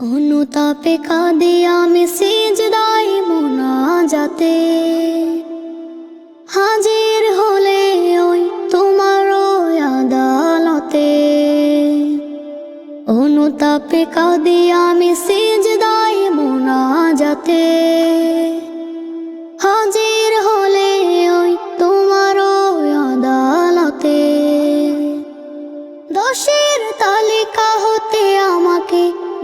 অনুতাপে কাঁদে আমি সিজদাই মোনা যাতে হাজির হলে ওই তোমার আদালতে। অনুতাপে কাঁদে আমি সিজদাই মোনা যাতে হাজির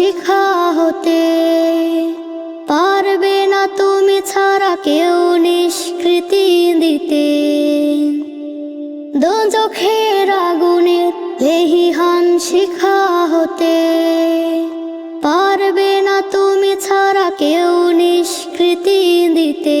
শিখা হতে পারবে না তুমি ছাড়া কেউ নিষ্কৃতি দিতে। দোজখের আগুনের এহিহান শিখা হতে পারবে না তুমি ছাড়া কেউ নিষ্কৃতি দিতে।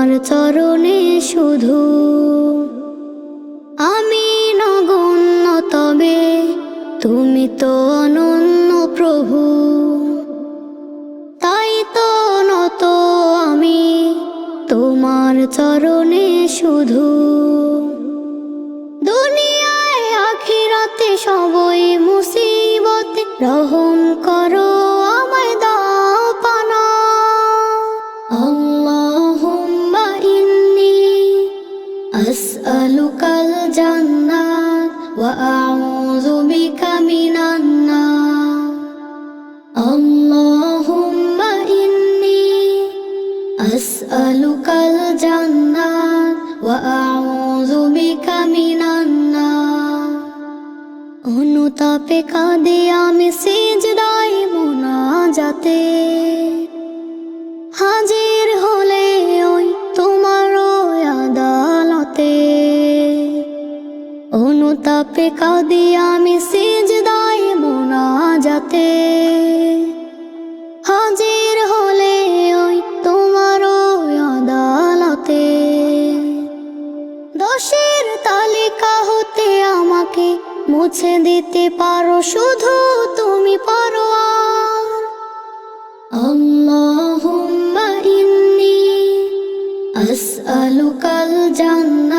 তোমার চরণে শুধু আমি নগণ্য, তবে তুমি তো অনন্য প্রভু। তাই তো নত আমি তোমার চরণে শুধু। দুনিয়ায়, আখিরাতে সবই মুসিবতে রহম ওয়া আউযু বিকা মিনান নার আল্লাহুম্মা ইন্নি আসআলুকাল জান্নাত ওয়া আউযু বিকা মিনান নার অনুতাপে কাঁদে আমি সিজদাই মোনা যাতে হাজির হলে অনুতাপে কাঁদে আমি সিজদাই মোনা যাতে হাজির হলে ওই তোমার আদালতে। দশের তালিকা হতে আমাকে মুছে দিতে পারো, শুধু তুমি পারো আর। আল্লাহুম্মা ইন্নি আসআলুকাল জান্নাত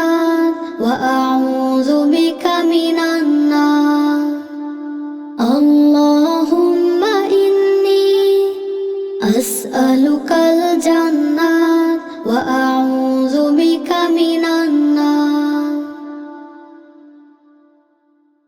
وأعوذ بك من النار. اللهم إني أسألك